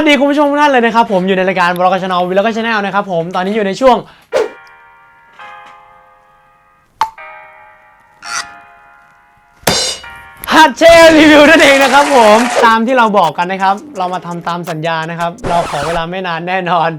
วัสดีคุณผู้ชมทุกท่านเลยนะครับผมอยู่ในรายการบล็อกชาแนลวิลล็อกชาแนลนะครับผมตอนนี้อยู่ในช่วงฮัตเชลรีวิวนั่นเองนะครับผมตามที่เราบอกกันนะครับ เรามาทำตามสัญญานะครับ เราขอเวลาไม่นานแน่นอน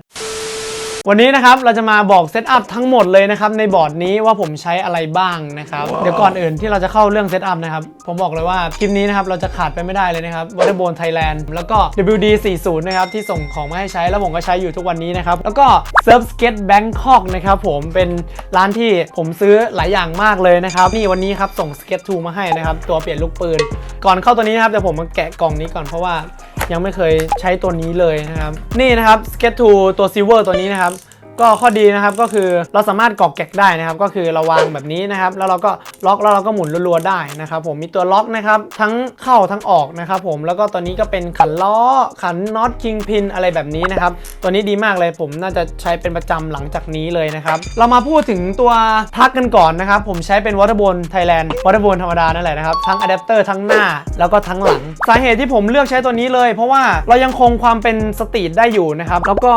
วันนี้นะครับเราจะมาบอกเซตอัพทั้งหมดเลยนะครับในบอร์ดนี้ว่าผมใช้อะไรบ้างนะครับ เดี๋ยวก่อนอื่นที่เราจะเข้าเรื่องเซตอัพนะครับ ผมบอกเลยว่าคลิปนี้นะครับเราจะขาดไปไม่ได้เลยนะครับ w a t e r b o r n Thailand แล้วก็ WD 40นะครับที่ส่งของมาให้ใช้แล้วผมก็ใช้อยู่ทุกวันนี้นะครับ แล้วก็ Surf Skate Bangkok นะครับผมเป็นร้านที่ผมซื้อหลายอย่างมากเลยนะครับนี่วันนี้ครับส่ง Skate 2มาให้นะครับตัวเปลี่ยนลูกปืน ก่อนเข้าตัวนี้นะครับเดี๋ยวผมมาแกะกล่องนี้ก่อนเพราะว่า ยังไม่เคยใช้ตัวนี้เลยนะครับ นี่นะครับ Sketch 2ตัว Silver ตัวนี้นะครับ ก็ข้อดีนะครับก็คือเราสามารถกอกแกะได้นะครับ ก็คือเราวางแบบนี้นะครับ แล้วเราก็ล็อกแล้วเราก็หมุนรัวๆได้นะครับผมมีตัวล็อกนะครับทั้งเข้าทั้งออกนะครับผมแล้วก็ตัวนี้ก็เป็นขันล้อขันน็อตคิงพินอะไรแบบนี้นะครับตัวนี้ดีมากเลยผมน่าจะใช้เป็นประจำหลังจากนี้เลยนะครับเรามาพูดถึงตัวทักกันก่อนนะครับผมใช้เป็น Waterborne Thailand Waterborne ธรรมดานั่นแหละนะครับทั้งอะแดปเตอร์ทั้งหน้าแล้วก็ทั้งหลัง สาเหตุที่ผมเลือกใช้ตัวนี้เลย เพราะว่าเรายังคงความเป็นสตรีทได้อยู่นะครับแล้วก็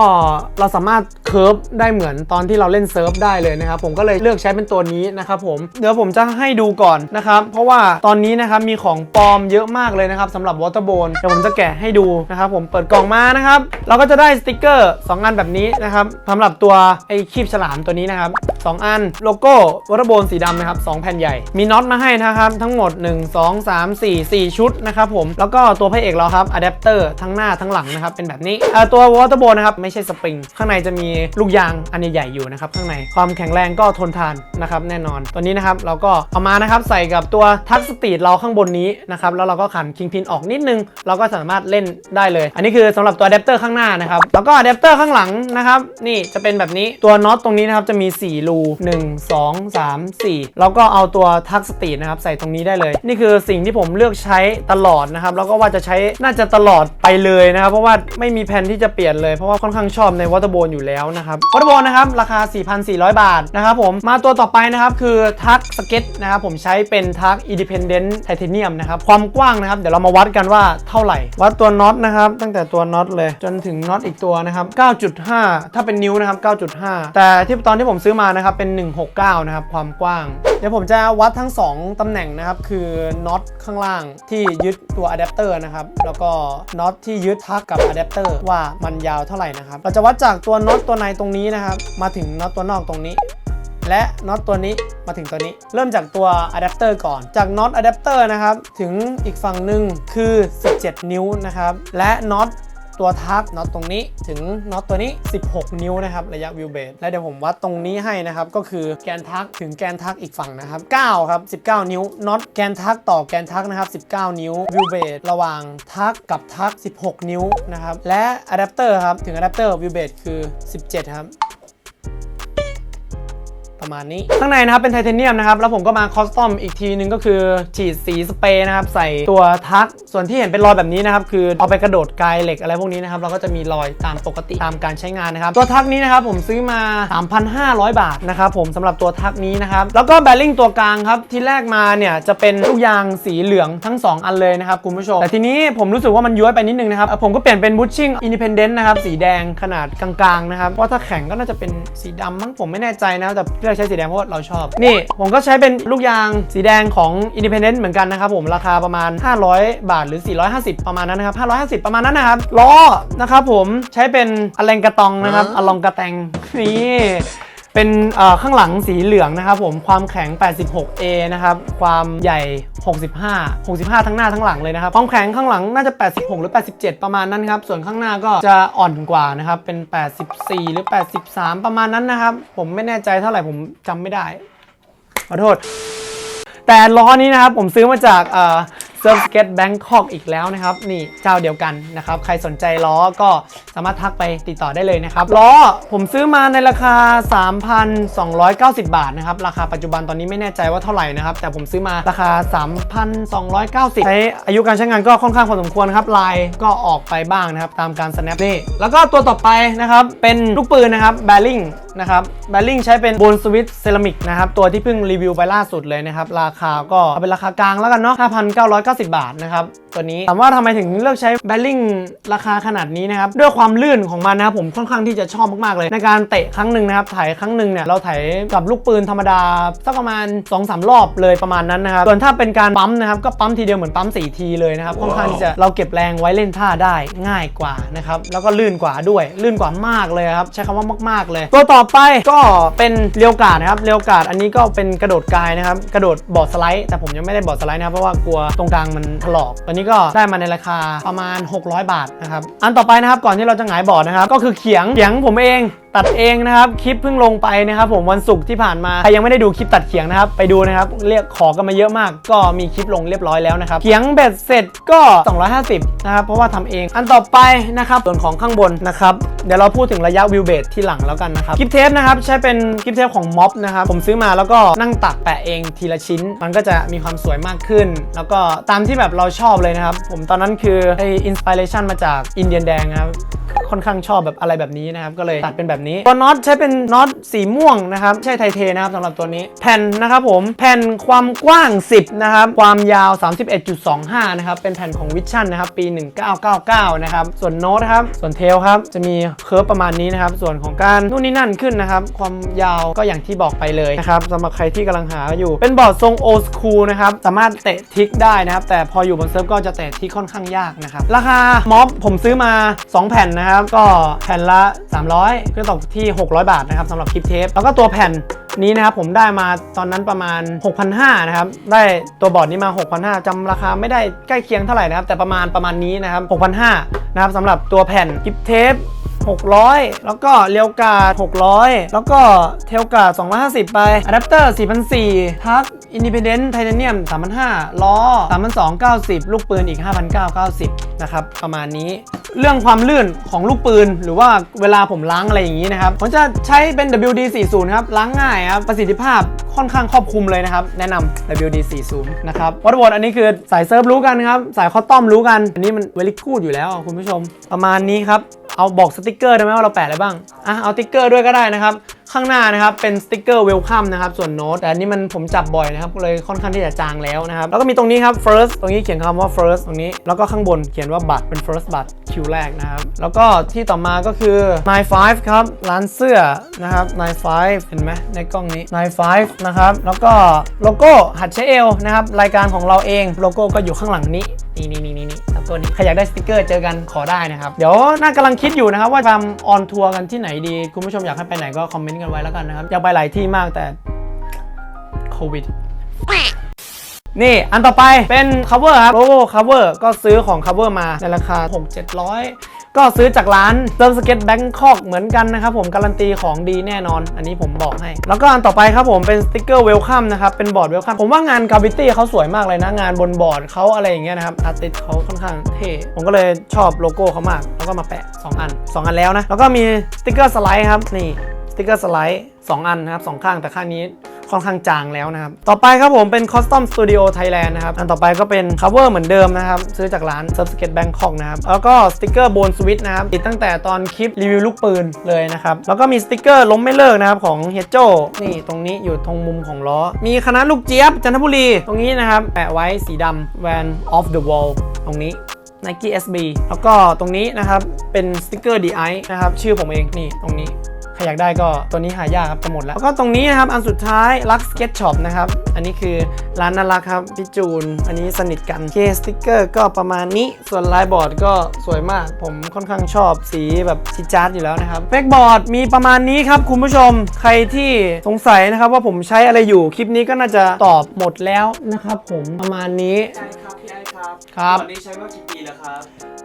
เราสามารถเคิร์ฟได้เหมือนตอนที่เราเล่นเซิร์ฟได้เลยนะครับผมก็เลยเลือกใช้เป็นตัวนี้นะครับผมเดี๋ยวผมจะให้ดูก่อนนะครับเพราะว่าตอนนี้นะครับมีของปลอมเยอะมากเลยนะครับสำหรับวอเตอร์โบนเดี๋ยวผมจะแกะให้ดูนะครับผมเปิดกล่องมานะครับเราก็จะได้สติกเกอร์2อันแบบนี้นะครับสำหรับตัวไอ้คีบฉลามตัวนี้นะครับสองอันโลโก้วอเตอร์โบนสีดำนะครับสองแผ่นใหญ่ มีน็อตมาให้นะครับทั้งหมด 1 2 3 4 4 ชุดนะครับผมแล้วก็ตัวพระเอกเราครับอะแดปเตอร์ทั้งหน้าทั้งหลังนะครับเป็นแบบนี้ตัววอเตอร์โบนนะครับไม่ใช่สปริงข้างในจะมีลูกยางอันใหญ่ๆอยู่นะครับข้างในความแข็งแรงก็ทนทานนะครับแน่นอนตัวนี้นะครับเราก็เอามานะครับใส่กับตัวทัชสปีดเราข้างบนนี้นะครับแล้วเราก็ขันคิงพินออกนิดนึง เราก็สามารถเล่นได้เลย อันนี้คือสำหรับตัวอะแดปเตอร์ข้างหน้านะครับแล้วก็อะแดปเตอร์ข้างหลังนะครับนี่จะเป็นแบบนี้ตัวน็อตตรงนี้นะครับจะมี 4 รู1 2 3 4 แล้วก็เอาตัวทัชสปีดนะครับใส่ตรงนี้ได้เลย นี่คือสิ่งที่ผมเลือกใช้ตลอดนะครับแล้วก็ว่าจะใช้น่าจะตลอดไปเลยนะครับเพราะว่าไม่มีแผนที่จะเปลี่ยนเลยเพราะว่าค่อนข้างชอบในวอเตอร์โบนอยู่แล้วนะครับวอเตอร์โบนนะครับราคา 4,400 บาทนะครับผมมาตัวต่อไปนะครับคือทักสเก็ตนะครับผมใช้เป็นทัก Independent Titanium นะครับความกว้างนะครับเดี๋ยวเรามาวัดกันว่าเท่าไหร่ วัดตัวน็อตนะครับตั้งแต่ตัวน็อตเลยจนถึงน็อตอีกตัวนะครับ 9.5 ถ้าเป็นนิ้วนะครับ 9.5 แต่ที่ตอนที่ผมซื้อมานะครับเป็น 169 นะครับความกว้าง เดี๋ยวผมจะวัดทั้ง 2 ตำแหน่งนะครับคือน็อตข้างล่างที่ยึดตัวอะแดปเตอร์นะครับแล้วก็น็อตที่ยึดทักกับอะแดปเตอร์ว่ามันยาวเท่าไหร่นะครับเราจะวัดจากตัวน็อตตัวในตรงนี้นะครับ มาถึงน็อตตัวนอกตรงนี้ และน็อตตัวนี้มาถึงตัวนี้ เริ่มจากตัวอะแดปเตอร์ก่อน จากน็อตอะแดปเตอร์นะครับ ถึงอีกฝั่งหนึ่งคือ 17 นิ้วนะครับ และน็อต ตัวทักน็อตตรงนี้ถึงน็อตตัวนี้ 16 นิ้วนะครับระยะวิวเบสและเดี๋ยวผมวัดตรงนี้ให้นะครับก็คือแกนทักถึงแกนทักอีกฝั่งนะครับ9ครับ 19 นิ้วน็อตแกนทักต่อแกนทักนะครับ 19 นิ้ววิวเบสระหว่างทักกับทัก 16 นิ้วนะครับและอะแดปเตอร์ครับถึงอะแดปเตอร์วิวเบสคือ 17 ครับ ประมาณนี้ ข้างในนะครับเป็นไทเทเนียมนะครับ แล้วผมก็มาคอสตอมอีกทีนึงก็คือฉีดสีสเปรย์นะครับใส่ตัวทักส่วนที่เห็นเป็นรอยแบบนี้นะครับคือเอาไปกระโดดไกลเหล็กอะไรพวกนี้นะครับเราก็จะมีรอยตามปกติตามการใช้งานนะครับตัวทักนี้นะครับผมซื้อมา 3,500 บาทนะครับผมสำหรับตัวทักนี้นะครับแล้วก็แบริ่งตัวกลางครับที่แรกมาเนี่ยจะเป็นลูกยางสีเหลืองทั้ง 2 อันเลยนะครับคุณผู้ชมแต่ทีนี้ผมรู้สึกว่ามันย้วยไปนิดนึงนะครับผมก็เปลี่ยนเป็นบูชชิ่งอินดิเพนเดนต์นะครับสีแดงขนาดกลางๆนะครับเพราะถ้าแข็งก็น่าจะเป็นสีดำมั้งผมไม่แน่ใจนะแต่อกใช้สีแดงเพราะว่าเราชอบ นี่ผมก็ใช้เป็นลูกยางสีแดงของ Independent เหมือนกันนะครับผมราคาประมาณ 500 บาทหรือ 450 ประมาณนั้นนะครับ550 ประมาณนั้นนะครับล้อนะครับผมใช้เป็นอเลงกระตองนะครับอลองกระแตงนี่ เป็นข้างหลังสีเหลืองนะครับผมความแข็ง 86A นะครับ ความใหญ่ 65 65 ทั้งหน้าทั้งหลังเลยนะครับ ความแข็งข้างหลังน่าจะ 86 หรือ 87 ประมาณนั้นครับ ส่วนข้างหน้าก็จะอ่อนกว่านะครับ เป็น 84 หรือ 83 ประมาณนั้นนะครับ ผมไม่แน่ใจเท่าไหร่ผมจำไม่ได้ ขอโทษ แต่ล้อนี้นะครับผมซื้อมาจาก เอ่อ Surf Skate Bangkok อีกแล้วนะครับ นี่เจ้าเดียวกันนะครับ ใครสนใจล้อก็สามารถทักไปติดต่อได้เลยนะครับ ล้อผมซื้อมาในราคา 3,290 บาทนะครับ ราคาปัจจุบันตอนนี้ไม่แน่ใจว่าเท่าไหร่นะครับ แต่ผมซื้อมาราคา 3,290 ใช้อายุการใช้งานก็ค่อนข้างพอสมควรครับลายก็ออกไปบ้างนะครับ ตามการ snap นี่แล้วก็ตัวต่อไปนะครับเป็นลูกปืนนะครับ b a r r i n g นะครับแบลลิงใช้เป็นบนสวิตเซรามิกนะครับ ตัวที่เพิ่งรีวิวไปล่าสุดเลยนะครับ ราคาก็เาเป็นราคากลางแล้วกันเนาะ5,990 บาทนะครับ ตัวนี้ถามว่าทำไมถึงเลือกใช้แบลลิงราคาขนาดนี้นะครับ ด้วยความลื่นของมันนะครับผมค่อนข้างที่จะชอบมาก ๆ เลย ในการเตะครั้งหนึ่งนะครับถ่ายครั้งหนึ่งเนี่ยเราถ่ายกับลูกปืนธรรมดาสักประมาณ2-3รอบเลยประมาณนั้นนะครับส่วนถ้าเป็นการปั๊มนะครับก็ปั๊มทีเดียวเหมือนปั๊ม4ทีเลยนะครับค่อนข้างที่จะเราเก็บแรงไว้เล่นท่าได้ง่ายกว่านะครับแล้วก็ลื่นกว่าด้วย ลื่นกว่ามากเลยครับใช้คำว่ามาก ๆ เลย ตัวต่อไปก็เป็นเรียวการ์ดนะครับเรียวการ์ดอันนี้ก็เป็นกระโดดกายนะครับกระโดดบอร์ดสไลด์แต่ผมยังไม่ได้บอร์ดสไลด์นะครับเพราะว่ากลัวตรงกลางมันถลอกตัวนี้ก็ได้มาในราคาประมาณ 600 บาทนะครับ อันต่อไปนะครับก่อนที่เราจะหงายบอร์ดนะครับก็คือเขียงเขียงผมเอง ตัดเองนะครับคลิปเพิ่งลงไปนะครับ ผมวันศุกร์ที่ผ่านมาใครยังไม่ได้ดูคลิปตัดเขียงนะครับไปดูนะครับเรียกขอกันมาเยอะมาก ก็มีคลิปลงเรียบร้อยแล้วนะครับเขียงเบ็ดเสร็จก็ 250นะครับเพราะว่าทำเองอันต่อไปนะครับส่วนของข้างบนนะครับเดี๋ยวเราพูดถึงระยะวิวเบดที่หลังแล้วกันนะครับคลิปเทปนะครับใช้เป็นคลิปเทปของม็อบนะครับผมซื้อมาแล้วก็นั่งตัดแปะเองทีละชิ้น มันก็จะมีความสวยมากขึ้น แล้วก็ตามที่แบบเราชอบเลยนะครับผมตอนนั้นคือไออินสปิเรชันมาจากอินเดียนแดงนะครับ ค่อนข้างชอบแบบอะไรแบบนี้นะครับก็เลยตัดเป็นแบบนี้ตัวน็อตใช้เป็นน็อตสีม่วงนะครับใช่ไทเทนะครับสำหรับตัวนี้แผ่นนะครับผมแผ่นความกว้าง 10นะครับความยาว 31.25นะครับเป็นแผ่นของวิชั่นนะครับปี 1999นะครับส่วนโน้ตครับส่วนเทลครับจะมีเคิร์ฟประมาณนี้นะครับส่วนของการนู่นนี่นั่นขึ้นนะครับความยาวก็อย่างที่บอกไปเลยนะครับสำหรับใครที่กำลังหาอยู่เป็นบอร์ดทรงโอ s คูลนะครับสามารถเตะทิกได้นะครับแต่พออยู่บนเซิร์ฟก็จะเตะทิกค่อนข้างยากนะครับราคาม็อบผมซื้อมา 2 แผ่นนะครับก็แผ่นละ 300 ก็ตกที่ 600 บาทนะครับสำหรับคลิปเทปแล้วก็ตัวแผ่นนี้นะครับผมได้มาตอนนั้นประมาณ 6,500นะครับได้ตัวบอร์ดนี้มา 6,500จำราคาไม่ได้ใกล้เคียงเท่าไหร่นะครับแต่ประมาณประมาณนี้นะครับ6,500นะครับสำหรับตัวแผ่นคลิปเทป 600 แล้วก็เรียวกาด600 แล้วก็เทลกาด250 ไปอะแดปเตอร์4,400ทักอินดิเพเดนต์ไทเทเนียม3,500 ล้อ 3,290 ลูกปืนอีก 5,990 นะครับ ประมาณนี้เรื่องความลื่นของลูกปืน หรือว่าเวลาผมล้างอะไรอย่างนี้นะครับ ผมจะใช้เป็น WD40 ครับ ล้างง่ายครับ ประสิทธิภาพค่อนข้างครอบคลุมเลยนะครับ แนะนำ WD40 นะครับวัตถุบอันนี้คือสายเซิร์ฟรู้กันครับ สายคอตตอมรู้กัน อันนี้มันเวลิกูดอยู่แล้วคุณผู้ชมประมาณนี้ครับ เอาบอกสติกเกอร์ได้ไหมว่าเราแปะอะไรบ้างอะเอาสติกเกอร์ด้วยก็ได้นะครับ ข้างหน้านะครับเป็นสติกเกอร์เวลคัมนะครับส่วนโน้ตแต่อันนี้มันผมจับบ่อยนะครับเลยค่อนข้างที่จะจางแล้วนะครับแล้วก็มีตรงนี้ครับ first ตรงนี้เขียนคำว่า first ตรงนี้แล้วก็ข้างบนเขียนว่าบัตรเป็น first บัตรคิวแรกนะครับแล้วก็ที่ต่อมาก็คือ95ครับร้านเสื้อนะครับ95เห็นไหมในกล้องนี้95นะครับแล้วก็โลโก้หัดใช้เอลนะครับรายการของเราเองโลโก้ก็อยู่ข้างหลังนี้นี่นี่นี่นี่นี่ครับตัวนี้ใครอยากได้สติกเกอร์เจอกันขอได้นะครับเดี๋ยวน่ากำลังคิดอยู่นะครับว่าทำออนทัวร์กันที่ไหนดี คุณผู้ชมอยากให้ไปไหนก็คอมเมนต์กันไว้แล้วกันนะครับ อยากไปหลายที่มากแต่โควิด นี่อันต่อไปเป็น cover ครับโลโก้ cover ก็ซื้อของ cover มาในราคา 6 700ก็ซื้อจากร้านเซิร์ฟสเก็ตแบงคอกเหมือนกันนะครับผมการันตีของดีแน่นอน อันนี้ผมบอกให้ แล้วก็อันต่อไปครับผมเป็นสติกเกอร์เวลคัมนะครับเป็นบอร์ดเวลคัมผมว่างานกา v ิตี้เขาสวยมากเลยนะ งานบนบอร์ดเขาอะไรอย่างเงี้ยนะครับอาร์ติสเขาค่อนข้างเท่ผมก็เลยชอบโลโก้เขามาก แล้วก็มาแปะ 2 อัน 2 อันแล้วนะ แล้วก็มีสติกเกอร์สไลด์ครับนี่ สติกเกอร์สไลด์2อันนะครับสองข้างแต่ข้างนี้ค่อนข้างจางแล้วนะครับ ต่อไปครับผมเป็น Custom Studio Thailand นะครับ อันต่อไปก็เป็น cover เหมือนเดิมนะครับ ซื้อจากร้าน s u b s k e t Bangkok นะครับ แล้วก็สติกเกอร์โบนสวิตนะครับ ติดตั้งแต่ตอนคลิปรีวิวลูกปืนเลยนะครับ แล้วก็มีสติกเกอร์ล้มไม่เลิกนะครับ ของเฮโจนี่ตรงนี้อยู่ตรงมุมของล้อ มีคณะลูกเจี๊ยบจันทบุรี ตรงนี้นะครับ แปะไว้สีดำ Van of the wall ตรงนี้ Nike SB แล้วก็ตรงนี้นะครับเป็นสติกเกอร์ DI นะครับชื่อผมเองนี่ตรงนี้ ใครอยากได้ก็ตัวนี้หายากครับจะหมดแล้ว แล้วก็ตรงนี้นะครับ อันสุดท้าย Lux Sketch Shop นะครับ อันนี้คือร้านน่ารักครับพี่จูน อันนี้สนิทกันเคสติ๊กเกอร์ก็ประมาณนี้ ส่วนลายบอร์ดก็สวยมาก ผมค่อนข้างชอบสีแบบชิจาร์ดอยู่แล้วนะครับเฟกบอร์ดมีประมาณนี้ครับคุณผู้ชม ใครที่สงสัยนะครับว่าผมใช้อะไรอยู่ คลิปนี้ก็น่าจะตอบหมดแล้วนะครับผมประมาณนี้ใช่ ครับพี่ไอ้ครับครับ ตอนนี้ใช้มากี่ปีแล้วครับ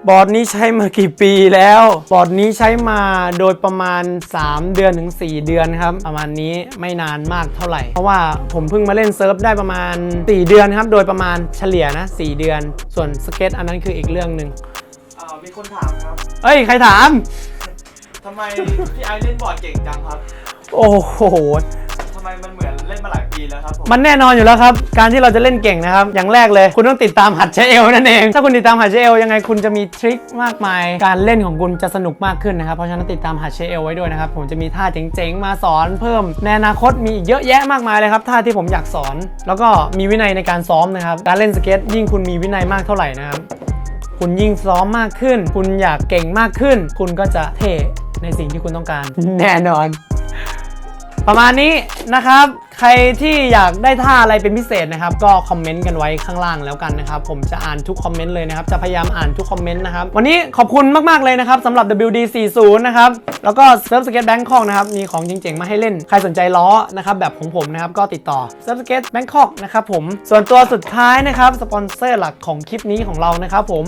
บอร์ดนี้ใช้มากี่ปีแล้ว บอร์ดนี้ใช้มาโดยประมาณ 3 เดือนถึง 4 เดือนครับ ประมาณนี้ไม่นานมากเท่าไหร่ เพราะว่าผมเพิ่งมาเล่นเซิร์ฟได้ประมาณ 4 เดือนครับ โดยประมาณเฉลี่ยนะ 4 เดือน ส่วนสเก็ตอันนั้นคืออีกเรื่องหนึ่งอ่ามีคนถามครับเอ้ย ใครถาม ทำไมพี่ไอ้เล่นบอร์ดเก่งจังครับโอ้โห ทำไมมันเหมือนเล่ นมาหลายปีแล้วครับผมมันแน่นอนอยู่แล้วครับ การที่เราจะเล่นเก่งนะครับ อย่างแรกเลย คุณต้องติดตามหัดใช้เอลนั่นเอง ถ้าคุณติดตามหัดใช้เอลยังไงคุณจะมีทริคมากมาย การเล่นของคุณจะสนุกมากขึ้นนะครับ เพราะฉะนั้นติดตามหัดใช้เอลไว้ด้วยนะครับ ผมจะมีท่าเจ๋งๆ มาสอนเพิ่ม ในอนาคตมีอีกเยอะแยะมากมายเลยครับ ท่าที่ผมอยากสอน แล้วก็มีวินัยในการซ้อมนะครับ การเล่นสเก็ตยิ่งคุณมีวินัยมากเท่าไหร่นะครับ คุณยิ่งซ้อมมากขึ้น คุณอยากเก่งมากขึ้น คุณก็จะเท่ในสิ่งที่คุณต้องการ แน่นอน ประมาณนี้นะครับ ใครที่อยากได้ท่าอะไรเป็นพิเศษนะครับ ก็คอมเมนต์กันไว้ข้างล่างแล้วกันนะครับ ผมจะอ่านทุกคอมเมนต์เลยนะครับ จะพยายามอ่านทุกคอมเมนต์นะครับ วันนี้ขอบคุณมาก ๆ เลยนะครับสำหรับ WD 40 นะครับ แล้วก็เซิร์ฟสเก็ตแบงคอกนะครับ มีของเจ๋งๆ มาให้เล่น ใครสนใจล้อนะครับ แบบของผมนะครับ ก็ติดต่อเซิร์ฟสเก็ตแบงคอกนะครับผม ส่วนตัวสุดท้ายนะครับ สปอนเซอร์หลักของคลิปนี้ของเรานะครับผม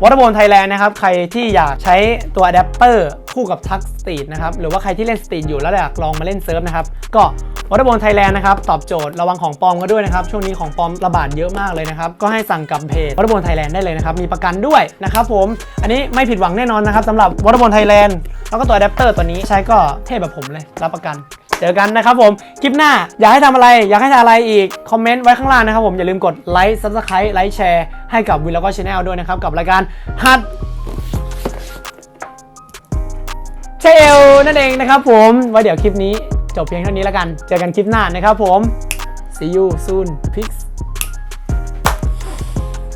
วอเตอร์โบนไทยแลนด์นะครับ ใครที่อยากใช้ตัวอะแดปเตอร์คู่กับทักสตรีทนะครับ หรือว่าใครที่เล่นสตรีทอยู่แล้วอยากลองมาเล่นเซิร์ฟนะครับ ก็ วอเตอร์โบนไทยแลนด์นะครับตอบโจทย์ระวังของปลอมกันด้วยนะครับช่วงนี้ของปลอมระบาดเยอะมากเลยนะครับก็ให้สั่งกับเพจวอเตอร์โบนไทยแลนด์ได้เลยนะครับมีประกันด้วยนะครับผมอันนี้ไม่ผิดหวังแน่นอนนะครับสำหรับวอเตอร์โบนไทยแลนด์แล้วก็ตัวอะแดปเตอร์ตัวนี้ใช้ก็เท่แบบผมเลยรับประกันเจอกันนะครับผม คลิปหน้าอยากให้ทำอะไร อยากให้ทำอะไรอีก คอมเมนต์ไว้ข้างล่างนะครับผม อย่าลืมกดไลค์ซับสไครต์ไลค์แชร์ให้กับวิลแล้วก็ชาแนลด้วยนะครับ กับรายการฮัทเชลนั่นเองนะครับผม ไว้เดี๋ยวคลิปนี้ จบเพียงเท่านี้แล้วกัน เจอกันคลิปหน้านะครับผม see you soon peace